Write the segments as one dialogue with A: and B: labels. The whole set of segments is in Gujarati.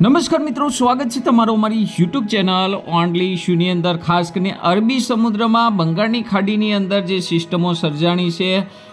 A: નમસ્કાર મિત્રો, સ્વાગત છે તમારો અમારી યુટ્યુબ ચેનલ ઓનલી શૂની અંદર. ખાસ કરીને અરબી સમુદ્રમાં બંગાળની ખાડીની અંદર જે સિસ્ટમો સર્જાણી છે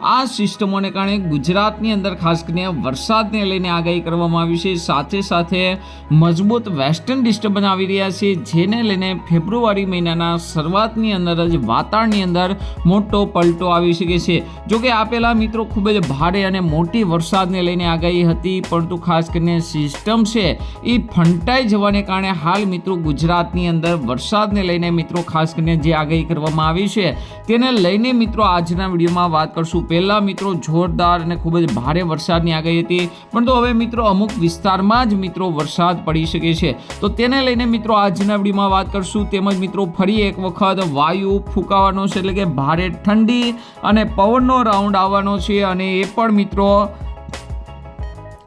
A: આ સિસ્ટમોને કારણે ગુજરાતની અંદર ખાસ કરીને વરસાદને લઈને આગાહી કરવામાં આવી છે. સાથે સાથે મજબૂત વેસ્ટર્ન ડિસ્ટર્બન્સ આવી રહ્યા છે, જેને લઈને ફેબ્રુઆરી મહિનાના શરૂઆતની અંદર જ વાતાવરણની અંદર મોટો પલટો આવી શકે છે. જો કે આપેલા મિત્રો ખૂબ જ ભારે અને મોટી વરસાદને લઈને આગાહી હતી, પરંતુ ખાસ કરીને સિસ્ટમ છે એ ફંટાઈ જવાને કારણે હાલ મિત્રો ગુજરાતની અંદર વરસાદને લઈને મિત્રો ખાસ કરીને જે આગાહી કરવામાં આવી છે, તેને લઈને મિત્રો આજના વિડીયોમાં વાત કરશું. પહેલાં મિત્રો જોરદાર અને ખૂબ જ ભારે વરસાદની આગાહી હતી, પણ તો હવે મિત્રો અમુક વિસ્તારમાં જ મિત્રો વરસાદ પડી શકે છે. તો તેને લઈને મિત્રો આજના વિડીયોમાં વાત કરશું. તેમજ મિત્રો ફરી એક વખત વાયુ ફૂંકાવાનો છે, એટલે કે ભારે ઠંડી અને પવનનો રાઉન્ડ આવવાનો છે અને એ પણ મિત્રો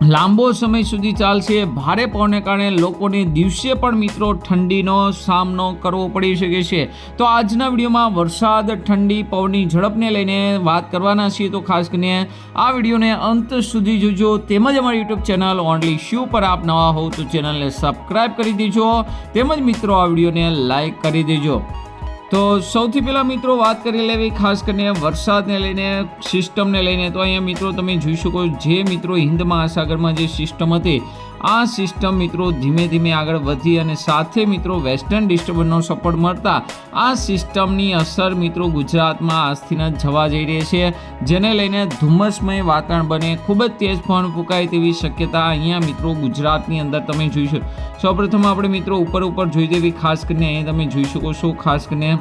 A: લાંબો સમય સુધી ચાલશે. ભારે પવનને કારણે લોકોને દિવસે પણ મિત્રો ઠંડીનો સામનો કરવો પડી શકે છે. તો આજના વિડીયોમાં વરસાદ, ઠંડી, પવનની ઝડપને લઈને વાત કરવાના છીએ. તો ખાસ કરીને આ વિડીયોને અંત સુધી જોજો. તેમજ અમારી યુટ્યુબ ચેનલ ઓનલી શ્યુ પર આપ નવા હોવ તો ચેનલને સબસ્ક્રાઈબ કરી દેજો. તેમજ મિત્રો, આ વિડીયોને લાઈક કરી દેજો. તો સૌથી પહેલાં મિત્રો વાત કરી લેવી ખાસ કરીને વરસાદને લઈને, સિસ્ટમને લઈને. તો અહીંયા મિત્રો તમે જોઈ શકો જે મિત્રો હિન્દ મહાસાગરમાં જે સિસ્ટમ હતી, આ સિસ્ટમ મિત્રો ધીમે ધીમે આગળ વધી અને સાથે મિત્રો વેસ્ટર્ન ડિસ્ટર્બન્સનો સપોર્ટ મળતા આ સિસ્ટમની અસર મિત્રો ગુજરાતમાં આજથી જવા જઈ રહી છે, જેને લઈને ધુમ્મસમય વાતાવરણ બને. ખૂબ જ તેજ પવન ફૂંકાય તેવી શક્યતા અહીંયા મિત્રો ગુજરાતની અંદર તમે જોઈ શકો. સૌપ્રથમ આપણે મિત્રો ઉપર ઉપર જોઈ દેવી ખાસ કરીને અહીંયા તમે જોઈ શકો છો, ખાસ કરીને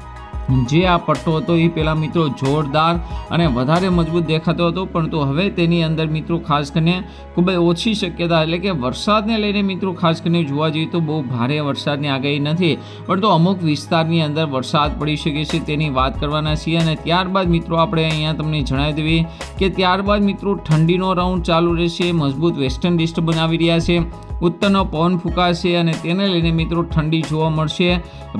A: જે આ પટ્ટો હતો એ પહેલાં મિત્રો જોરદાર અને વધારે મજબૂત દેખાતો હતો, પરંતુ હવે તેની અંદર મિત્રો ખાસ કરીને ખૂબ જ ઓછી શક્યતા એટલે કે વરસાદને લઈને મિત્રો ખાસ કરીને જોવા જઈએ તો બહુ ભારે વરસાદની આગાહી નથી, પરંતુ અમુક વિસ્તારની અંદર વરસાદ પડી શકે છે તેની વાત કરવાના છીએ અને ત્યારબાદ મિત્રો આપણે અહીંયા તમને જણાવી દેવી કે ત્યારબાદ મિત્રો ઠંડીનો રાઉન્ડ ચાલુ રહેશે, મજબૂત વેસ્ટર્ન ડિસ્ટર્બન્સ બનાવી રહ્યા છે, ઉત્તરનો પવન ફૂંકાશે અને તેને લઈને મિત્રો ઠંડી જોવા મળશે,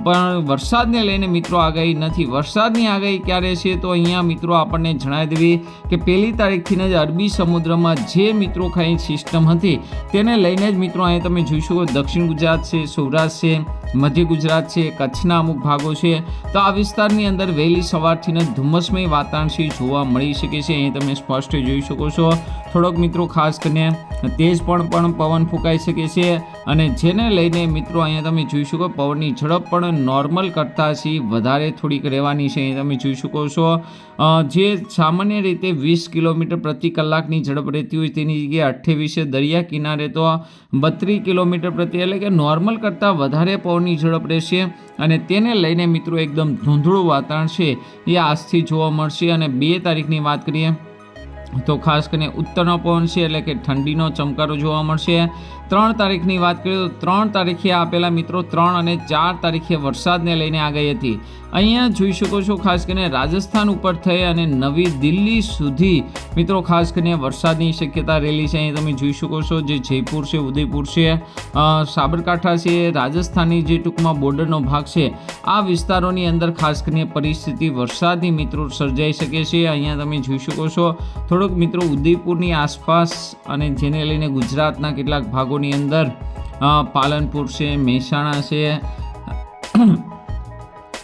A: પણ વરસાદને લઈને મિત્રો આગાહી નથી. વરસાદની આગાહી ક્યારે છે તો અહીંયા મિત્રો આપણને જણાવી દેવી કે પહેલી તારીખથી જ અરબી સમુદ્રમાં જે મિત્રો ખાઈ સિસ્ટમ હતી, તેને લઈને જ મિત્રો અહીંયા તમે જોઈ શકો, દક્ષિણ ગુજરાત છે, સૌરાષ્ટ્ર છે મધ્ય ગુજરાત છે, કચ્છના અમુક ભાગો છે. તો આ વિસ્તારની અંદર વહેલી સવારથી ને ધુમ્મસમય વાતાવરણ છે, જોવા મળી શકે છે. અહીં તમે સ્પષ્ટ જોઈ શકો છો. થોડોક મિત્રો ખાસ કરીને તેજ પણ પણ પવન ફૂંકાઈ શકે છે અને જેને લઈને મિત્રો અહીંયા તમે જોઈ શકો, પવનની ઝડપ પણ નોર્મલ કરતાં છે, વધારે થોડીક રહેવાની છે, અહીં તમે જોઈ શકો છો. જે સામાન્ય રીતે વીસ કિલોમીટર પ્રતિ કલાકની ઝડપ રહેતી હોય તેની જગ્યાએ અઠ્ઠાવીસે દરિયા કિનારે તો બત્રીસ કિલોમીટર પ્રતિ, એટલે કે નોર્મલ કરતાં વધારે પવનની ઝડપ રહેશે અને તેને લઈને મિત્રો એકદમ ધૂંધળું વાતાવરણ છે. એ આજથી જોવા મળશે અને બે તારીખની વાત કરીએ. તો ખાસ કરીને ઉત્તરનો પવન છે એટલે કે ઠંડીનો ચમકારો જોવા મળશે. ત્રણ તારીખની વાત કરીએ તો ત્રણ તારીખે આપેલા મિત્રો ત્રણ અને ચાર તારીખે વરસાદને લઈને આગાહી હતી. અહીંયા જોઈ શકો છો ખાસ કરીને રાજસ્થાન ઉપર થઈ અને નવી દિલ્હી સુધી મિત્રો ખાસ કરીને વરસાદની શક્યતા રહેલી છે. અહીં તમે જોઈ શકો છો જે જયપુર છે, ઉદયપુર છે સાબરકાંઠા છે, રાજસ્થાનની જે ટૂંકમાં બોર્ડરનો ભાગ છે, આ વિસ્તારોની અંદર ખાસ કરીને પરિસ્થિતિ વરસાદની મિત્રો સર્જાઈ શકે છે. અહીંયા તમે જોઈ શકો છો થોડોક મિત્રો ઉદયપુરની આસપાસ અને જેને લઈને ગુજરાતના કેટલાક ભાગોની અંદર પાલનપુર છે, મહેસાણા છે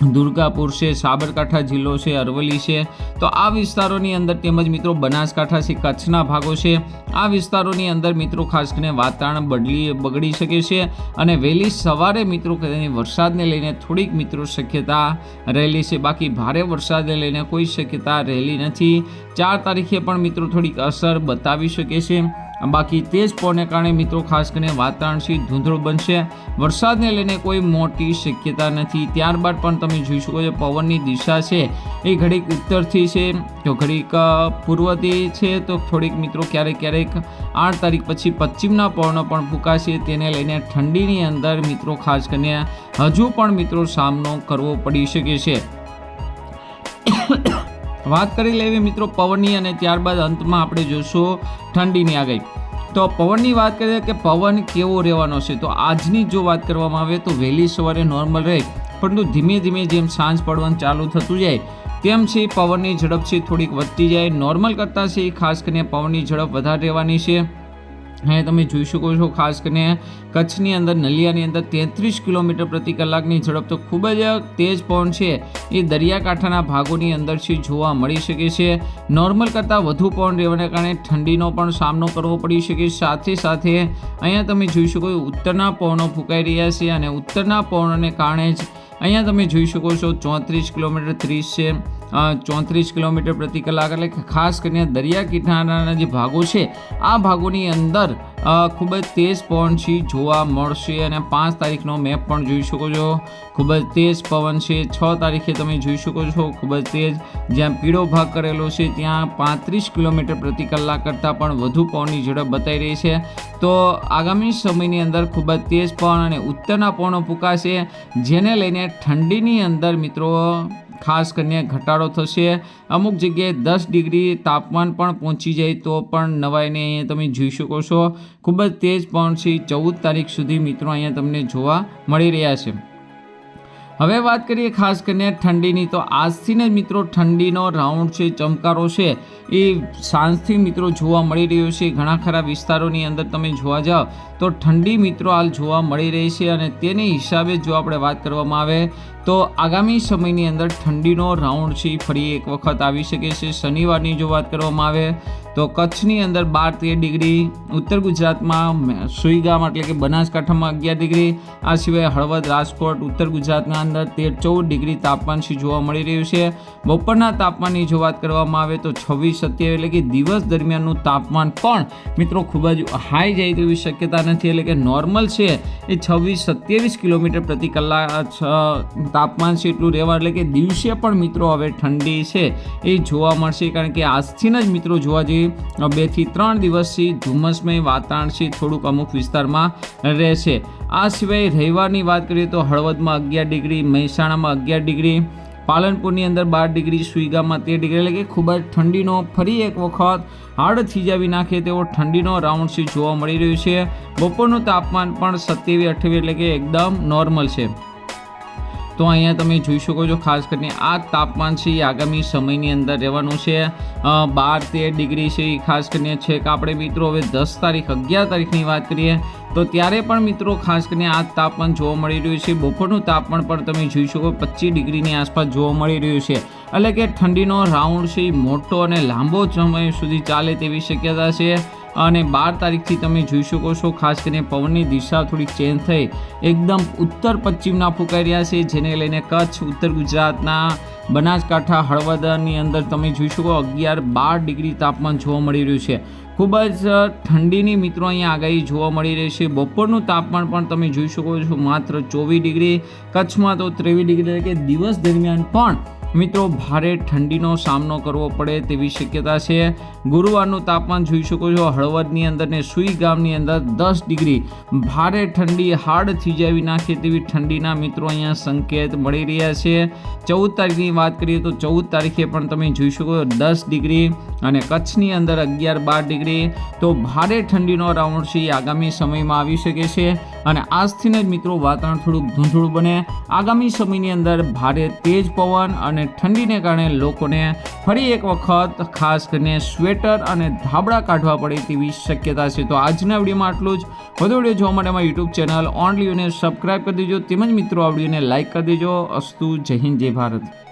A: દુર્ગાપુર છે, સાબરકાંઠા જિલ્લો છે, અરવલ્લી છે. તો આ વિસ્તારોની અંદર તેમજ મિત્રો બનાસકાંઠા છે, કચ્છના ભાગો છે. આ વિસ્તારોની અંદર મિત્રો ખાસ કરીને વાતાવરણ બદલી બગડી શકે છે અને વહેલી સવારે મિત્રો તેની વરસાદને લઈને થોડીક મિત્રો શક્યતા રહેલી છે. બાકી ભારે વરસાદને લઈને કોઈ શક્યતા રહેલી નથી. ચાર તારીખે પણ મિત્રો થોડીક અસર બતાવી શકે છે. બાકી તેજ પવનને કારણે મિત્રો, ખાસ કરીને વાતાવરણ ધૂંધળું બનશે. વરસાદને લઈને કોઈ મોટી શક્યતા નથી. ત્યારબાદ પણ તમે જોઈ શકો છો, પવનની દિશા છે એ ઘડીક ઉત્તરથી છે, તો ઘડીક પૂર્વથી છે, તો થોડીક મિત્રો ક્યારેક ક્યારેક આઠ તારીખ પછી પશ્ચિમના પવનો પણ ફૂંકાશે. તેને લઈને ઠંડીની અંદર મિત્રો, ખાસ કરીને હજુ પણ મિત્રો સામનો કરવો પડી શકે છે. વાત કરી લેવી મિત્રો પવનની અને ત્યારબાદ અંતમાં આપણે જોશું ઠંડીની આગાહી. તો પવનની વાત કરીએ કે પવન કેવો રહેવાનો છે? તો આજની જો વાત કરવામાં આવે તો વહેલી સવારે નોર્મલ રહે, પરંતુ ધીમે ધીમે જેમ સાંજ પડવાનું ચાલુ થતું જાય, તેમ છે પવનની ઝડપ છે થોડીક વધતી જાય. નોર્મલ કરતાં છે ખાસ કરીને પવનની ઝડપ વધારે રહેવાની છે. અહીંયા તમે જોઈ શકો છો, ખાસ કરીને કચ્છની અંદર, નલિયાની અંદર તેત્રીસ કિલોમીટર પ્રતિ કલાકની ઝડપ તો ખૂબ જ તેજ પવન છે. એ દરિયાકાંઠાના ભાગોની અંદરથી જોવા મળી શકે છે. નોર્મલ કરતાં વધુ પવન રહેવાને કારણે ઠંડીનો પણ સામનો કરવો પડી શકે સાથે સાથે અહીંયા તમે જોઈ શકો ઉત્તરના પવનો ફૂંકાઈ રહ્યા છે અને ઉત્તરના પવનોને કારણે જ અહીંયા તમે જોઈ શકો છો, ચોત્રીસ કિલોમીટર ત્રીસ છે. ચોત્રીસ કિલોમીટર પ્રતિ કલાક એટલે ખાસ કરીને દરિયા કિનારાના જે ભાગો છે, આ ભાગોની અંદર ખૂબ જ તેજ પવન છે, જોવા મળશે અને પાંચ તારીખનો મેપ પણ જોઈ શકો છો. ખૂબ જ તેજ પવન છે, છ તારીખે તમે જોઈ શકો છો. ખૂબ જ તેજ, જ્યાં પીળો ભાગ કરેલો છે, ત્યાં પાંત્રીસ કિલોમીટર પ્રતિ કલાક કરતાં પણ વધુ પવનની ઝડપ બતાવી રહી છે. તો આગામી સમયની અંદર ખૂબ જ તેજ પવન અને ઉત્તરના પવનો ફૂંકાશે, જેને લઈને ઠંડીની અંદર મિત્રો ખાસ કરીને ઘટાડો થશે. અમુક જગ્યાએ દસ ડિગ્રી તાપમાન પણ પહોંચી જાય તો પણ નવાઈને અહીંયા તમે જોઈ શકો છો. ખૂબ જ તેજ પહોંચી ચૌદ તારીખ સુધી મિત્રો અહીંયા તમને જોવા મળી રહ્યા છે. હવે વાત કરીએ ખાસ કરીને ઠંડીની. તો આજથી ને મિત્રો ઠંડીનો રાઉન્ડ છે, ચમકારો છે. એ સાંજથી મિત્રો જોવા મળી રહ્યો છે. ઘણા ખરા વિસ્તારોની અંદર તમે જોવા જાઓ તો ઠંડી મિત્રો હાલ જોવા મળી રહી છે અને તેની હિસાબે જો આપણે વાત કરવામાં આવે તો આગામી સમયની અંદર ઠંડીનો રાઉન્ડ છે ફરી એક વખત આવી શકે છે. શનિવારની જો વાત કરવામાં આવે તો કચ્છની અંદર બાર તેર ડિગ્રી, ઉત્તર ગુજરાતમાં સુઈગામ એટલે કે બનાસકાંઠામાં અગિયાર ડિગ્રી, આ સિવાય હળવદ, રાજકોટ, ઉત્તર ગુજરાતના અંદર તેર ચૌદ ડિગ્રી તાપમાન છે જોવા મળી રહ્યું છે. બપોરના તાપમાનની જો વાત કરવામાં આવે તો છવ્વીસ સત્યાવીસ એટલે કે દિવસ દરમિયાનનું તાપમાન પણ મિત્રો ખૂબ જ હાઈ જાય તેવી શક્યતા નથી એટલે કે નોર્મલ છે. એ છવ્વીસ સત્યાવીસ કિલોમીટર પ્રતિ કલાક તાપમાન છે એટલું રહેવા એટલે કે દિવસે પણ મિત્રો હવે ઠંડી છે. એ જોવા મળશે કારણ કે આજથી જ મિત્રો જોવા જઈએ બેથી ત્રણ દિવસથી ધુમ્મસમય વાતાવરણ છે. થોડુંક અમુક વિસ્તારમાં રહેશે. આ સિવાય રવિવારની વાત કરીએ તો હળવદમાં અગિયાર ડિગ્રી, મહેસાણામાં અગિયાર ડિગ્રી, પાલનપુરની અંદર બાર ડિગ્રી સુઈગામાં તેર ડિગ્રી. એટલે કે ખૂબ જ ઠંડીનો ફરી એક વખત હાડ થીજાવી નાખે તેવો ઠંડીનો રાઉન્ડ છે જોવા મળી રહ્યું છે. બપોરનું તાપમાન પણ સત્યાવીસ, અઠ્યાવીસ એટલે કે એકદમ નોર્મલ છે. તો અહીંયા તમે જોઈ શકો છો, ખાસ કરીને આ તાપમાન છે, એ આગામી સમયની અંદર રહેવાનું છે. બાર તેર ડિગ્રી છે, એ ખાસ કરીને છે કે આપણે મિત્રો હવે દસ તારીખ, અગિયાર તારીખની વાત કરીએ, તો ત્યારે પણ મિત્રો ખાસ કરીને આ તાપમાન જોવા મળી રહ્યું છે. બપોરનું તાપમાન પણ તમે જોઈ શકો, પચીસ ડિગ્રીની આસપાસ જોવા મળી રહ્યું છે. એટલે કે ઠંડીનો રાઉન્ડ છે મોટો અને લાંબો સમય સુધી ચાલે તેવી શક્યતા છે. અને બાર તારીખથી તમે જોઈ શકો છો, ખાસ કરીને પવનની દિશા થોડી ચેન્જ થઈ. એકદમ ઉત્તર પશ્ચિમના ફૂંકાઈ રહ્યા છે, જેને લઈને કચ્છ, ઉત્તર ગુજરાતના બનાસકાંઠા, હળવદની અંદર તમે જોઈ શકો અગિયાર બાર ડિગ્રી તાપમાન જોવા મળી રહ્યું છે. ખૂબ જ ઠંડીની મિત્રો અહીંયા આગાહી જોવા મળી રહી છે. બપોરનું તાપમાન પણ તમે જોઈ શકો છો, માત્ર ચોવીસ ડિગ્રી, કચ્છમાં તો ત્રેવીસ ડિગ્રી એટલે કે દિવસ દરમિયાન પણ મિત્રો, ભારે ઠંડીનો સામનો કરવો પડે તેવી શક્યતા છે. ગુરુવારનું તાપમાન જોઈ શકો છો, હળવદની અંદર ને સુઈ ગામની અંદર દસ ડિગ્રી. ભારે ઠંડી હાડ થીજાવી નાખે તેવી ઠંડીના મિત્રો અહીંયા સંકેત મળી રહ્યા છે. ચૌદ તારીખની વાત કરીએ તો ચૌદ તારીખે પણ તમે જોઈ શકો દસ ડિગ્રી અને કચ્છની અંદર અગિયાર બાર ડિગ્રી. તો ભારે ઠંડીનો રાઉન્ડ છે આગામી સમયમાં આવી શકે છે. અને આજથી જ મિત્રો વાતાવરણ થોડુંક ધૂંધળું બને. આગામી સમયની અંદર ભારે તેજ પવન અને ઠંડીને કારણે લોકોને ફરી એક વખત ખાસ કરીને સ્વેટર અને ધાબળા કાઢવા પડે તેવી શક્યતા છે. તો આજના વિડીયોમાં આટલું જ. વધુ વીડિયો જોવા માટે અમારી યુટ્યુબ ચેનલ ઓનલી અને સબસ્ક્રાઈબ કરી દેજો. તેમજ મિત્રો આ વિડીયોને લાઇક કરી દેજો. અસ્તુ જય હિન્દ, જય ભારત.